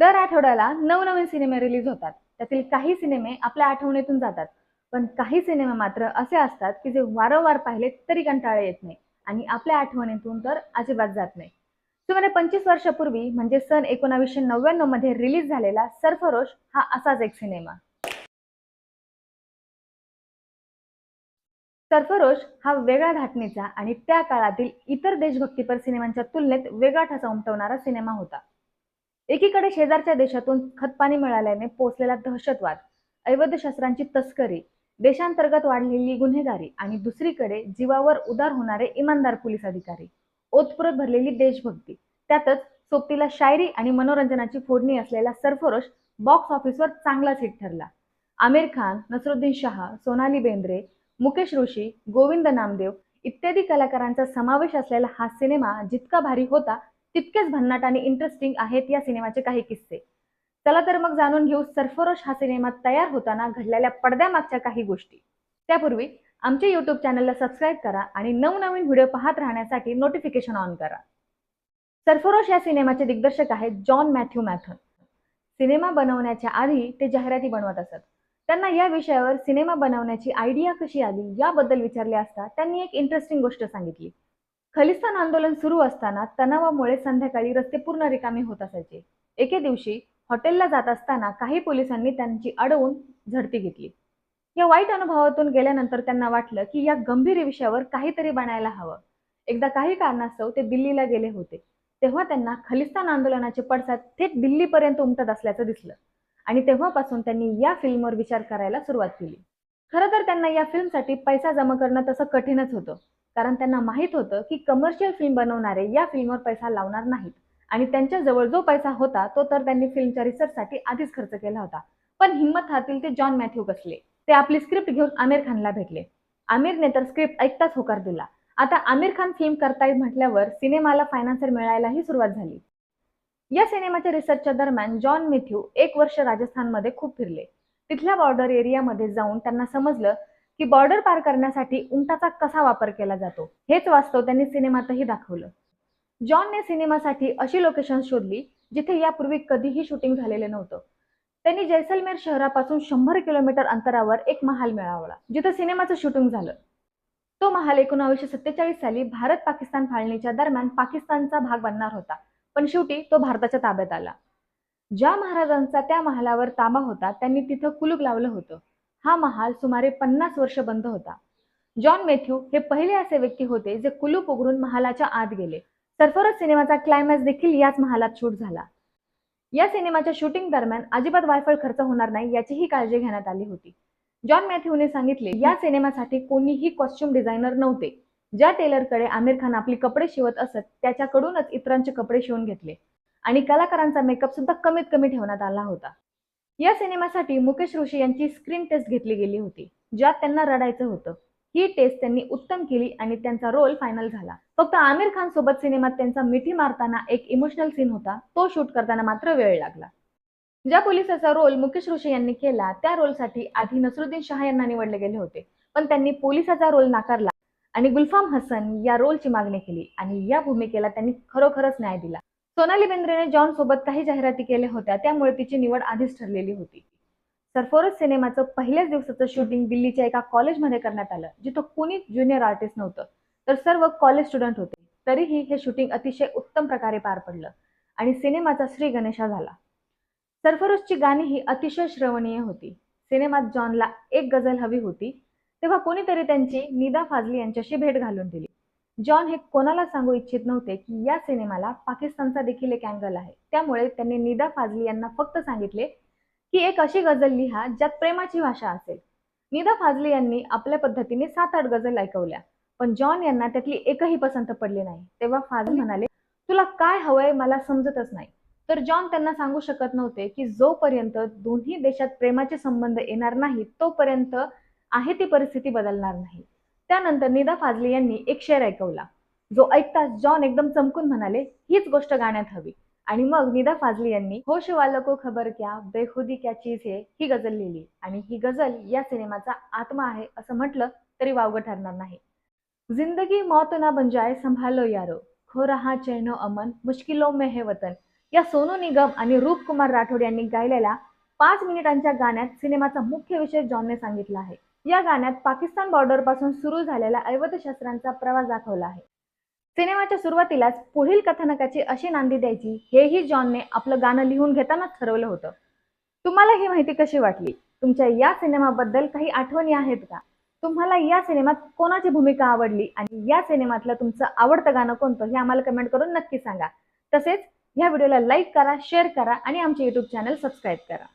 दर आठवड्याला नवनवीन सिनेमे रिलीज होतात. त्यातील काही सिनेमे आपल्या आठवणीतून जातात. पण काही सिनेमे मात्र असे असतात की जे वारंवार पाहिले तरी कंटाळा येत नाही आणि आपल्या आठवणीतून तर अजिबात जात नाही. सुमारे पंचवीस वर्षापूर्वी म्हणजे सन एकोणावीसशे नव्याण्णवमध्ये रिलीज झालेला सरफरोश हा असाच एक सिनेमा. सरफरोश हा वेगळ्या धाटणीचा आणि त्या काळातील इतर देशभक्तीपर सिनेमांच्या तुलनेत वेगळा ठसा उमटवणारा सिनेमा होता. एकीकडे शेजारच्या देशातून खतपाणी मिळाल्याने पोचलेला दहशतवाद अवैध शस्त्रांची तस्करी देशांतर्गत वाढलेली गुन्हेगारी आणि दुसरीकडे जीवावर उदार होणारे इमानदार पोलीस अधिकारी ओतप्रोत भरलेली देशभक्ती त्यातच सोबतीला शायरी आणि मनोरंजनाची फोडणी असलेला सरफरोश बॉक्स ऑफिसवर चांगलाच हिट ठरला. आमिर खान नसरुद्दीन शहा सोनाली बेंद्रे मुकेश ऋषी गोविंद नामदेव इत्यादी कलाकारांचा समावेश असलेला हा सिनेमा जितका भारी होता तितकेच भन्नाट आणि इंटरेस्टिंग आहेत या सिनेमाचे काही किस्से. चला तर मग जाणून घेऊ सरफरोश हा सिनेमा तयार होताना घडलेल्या पडद्यामागच्या काही गोष्टी. त्यापूर्वी आमच्या युट्यूब चॅनलला सबस्क्राईब करा आणि नवनवीन व्हिडिओ पाहत राहण्यासाठी नोटिफिकेशन ऑन करा. सरफरोश या सिनेमाचे दिग्दर्शक आहेत जॉन मॅथ्यू मॅथन सिनेमा बनवण्याच्या आधी ते जाहिराती बनवत असत. त्यांना या विषयावर सिनेमा बनवण्याची आयडिया कशी आली याबद्दल विचारले असता त्यांनी एक इंटरेस्टिंग गोष्ट सांगितली. खलिस्तान आंदोलन सुरू असताना तणावामुळे संध्याकाळी रस्ते पूर्ण रिकामे होत असायचे. एके दिवशी हॉटेलला जात असताना काही पोलिसांनी त्यांची अडवून झडती घेतली. या वाईट अनुभवातून गेल्यानंतर त्यांना वाटलं की या गंभीर विषयावर काहीतरी बनायला हवं. एकदा काही कारणास्तव ते दिल्लीला गेले होते. तेव्हा त्यांना खलिस्तान आंदोलनाचे पडसाद थेट दिल्लीपर्यंत उमटत असल्याचं दिसलं आणि तेव्हापासून त्यांनी या फिल्मवर विचार करायला सुरुवात केली. खरं तर त्यांना या फिल्मसाठी पैसा जमा करणं तसं कठीणच होतं. कारण त्यांना माहीत होतं की कमर्शियल फिल्म बनवणारे या फिल्मवर पैसा लावणार नाहीत. आणि त्यांच्याजवळ जो पैसा होता तो तर त्यांनी फिल्मच्या रिसर्चसाठी आधीच खर्च केला होता. पण हिंमत हातील ते जॉन मॅथ्यू बसले ते आपली स्क्रिप्ट घेऊन आमिर खानला भेटले. आमिरने तर स्क्रिप्ट ऐकताच होकार दिला. आता आमिर खान फिल्म करतायत म्हटल्यावर सिनेमाला फायनान्सर मिळायलाही सुरुवात झाली. या सिनेमाच्या रिसर्चच्या दरम्यान जॉन मेथ्यू एक वर्ष राजस्थानमध्ये खूप फिरले. तिथल्या बॉर्डर एरियामध्ये जाऊन त्यांना समजलं की बॉर्डर पार करण्यासाठी उंटाचा कसा वापर केला जातो हेच वास्तव त्यांनी सिनेमातही दाखवलं. जॉनने सिनेमासाठी अशी लोकेशन शोधली जिथे यापूर्वी कधीही शूटिंग झालेलं नव्हतं. त्यांनी जैसलमेर शहरापासून शंभर किलोमीटर अंतरावर एक महाल मिळवला जिथं सिनेमाचं शूटिंग झालं. तो महाल एकोणावीसशे सत्तेचाळीस साली भारत पाकिस्तान फाळणीच्या दरम्यान पाकिस्तानचा भाग बनणार होता पण शेवटी तो भारताच्या ताब्यात आला. ज्या महाराजांचा त्या महालावर ताबा होता त्यांनी तिथं कुलूप लावलं होतं. हा महाल सुमारे पन्नास वर्ष बंद होता. जॉन मेथ्यू हे पहिले असे व्यक्ती होते जे कुलूप उघडून महालाच्या आत गेले. सरफरोश सिनेमाचा क्लायमॅक्स देखील याच महालात शूट झाला. या सिनेमाच्या शूटिंग दरम्यान अजिबात वायफळ खर्च होणार नाही याचीही काळजी घेण्यात आली होती. जॉन मॅथ्यूने सांगितले या सिनेमासाठी कोणीही कॉस्ट्युम डिझायनर नव्हते. ज्या टेलरकडे आमिर खान आपली कपडे शिवत असत त्याच्याकडूनच इतरांचे कपडे शिवून घेतले. आणि कलाकारांचा मेकअप सुद्धा कमीत कमी ठेवण्यात आला होता. या सिनेमासाठी मुकेश ऋषी यांची स्क्रीन टेस्ट घेतली गेली होती ज्यात त्यांना रडायचं होतं. ही टेस्ट त्यांनी उत्तम केली आणि त्यांचा रोल फायनल झाला. फक्त आमिर खान सोबत सिनेमात त्यांचा मिठी मारताना एक इमोशनल सीन होता तो शूट करताना मात्र वेळ लागला. ज्या पोलिसाचा रोल मुकेश ऋषी यांनी केला त्या रोलसाठी आधी नसरुद्दीन शहा यांना निवडले गेले होते. पण त्यांनी पोलिसाचा रोल नाकारला आणि गुलफाम हसन या रोलची मागणी केली आणि या भूमिकेला त्यांनी खरोखरच न्याय दिला. सोनाली बेंद्रेने जॉन सोबत काही जाहिराती केल्या होत्या त्यामुळे तिची निवड आधीच ठरलेली होती. सरफोरस सिनेमाचं पहिल्याच दिवसाचं शूटिंग दिल्लीच्या एका कॉलेजमध्ये करण्यात आलं जिथं कुणीच ज्युनियर आर्टिस्ट नव्हतं तर सर्व कॉलेज स्टुडंट होते. तरीही हे शूटिंग अतिशय उत्तम प्रकारे पार पडलं आणि सिनेमाचा श्री गणेशा झाला. सरफरोजची गाणी ही अतिशय श्रवणीय होती. सिनेमात जॉनला एक गझल हवी होती तेव्हा कोणीतरी त्यांची निदा फाजली यांच्याशी भेट घालून दिली. जॉन हे कोणाला सांगू इच्छित नव्हते की या सिनेमाला पाकिस्तानचा देखील एक अँगल आहे. त्यामुळे त्यांनी निदा फाजली यांना फक्त सांगितले की एक अशी गझल लिहा ज्यात प्रेमाची भाषा असेल. निदा फाजली यांनी आपल्या पद्धतीने सात आठ गझल ऐकवल्या पण जॉन यांना त्यातली एकही पसंत पडली नाही. तेव्हा फाजल म्हणाले तुला काय हवंय मला समजतच नाही. तर जॉन त्यांना सांगू शकत नव्हते की जोपर्यंत दोन्ही देशात प्रेमाचे संबंध येणार नाही तोपर्यंत आहे ती परिस्थिती बदलणार नाही. त्यानंतर निदा फाजली यांनी एक शेर ऐकवला. जो ऐकताच जॉन एकदम चमकून म्हणाले हीच गोष्ट गाण्यात हवी. आणि मग निदा फाजली यांनी होश वालको खबर क्या बेखुदी क्या चीज हे? ही गझल लिहिली. आणि ही गझल या सिनेमाचा आत्मा आहे असं म्हटलं तरी वावगं ठरणार नाही. जिंदगी मौत ना बन जाए संभालो यारो. खो रहा चैनो अमन मुश्किलो में हे वतन. या सोनू निगम आणि रूप कुमार राठोड यांनी गायलेल्या पाच मिनिटांच्या गाण्यात सिनेमाचा मुख्य विषय जॉनने सांगितला आहे. या गाण्यात पाकिस्तान बॉर्डरपासून सुरू झालेला ऐवत शस्त्रांचा प्रवास दाखवला आहे. सिनेमाच्या सुरुवातीलाच पुढील कथानकाची अशी नांदी द्यायची हेही जॉनने आपलं गाणं लिहून घेतानाच ठरवलं होतं. तुम्हाला ही माहिती कशी वाटली? तुमच्या या सिनेमाबद्दल काही आठवणी आहेत का? तुम्हाला या सिनेमात कोणाची भूमिका आवडली आणि या सिनेमातलं तुमचं आवडतं गाणं कोणतं हे आम्हाला कमेंट करून नक्की सांगा. तसेच या व्हिडिओला लाईक करा शेअर करा आणि आमचे युट्यूब चॅनल सबस्क्राईब करा.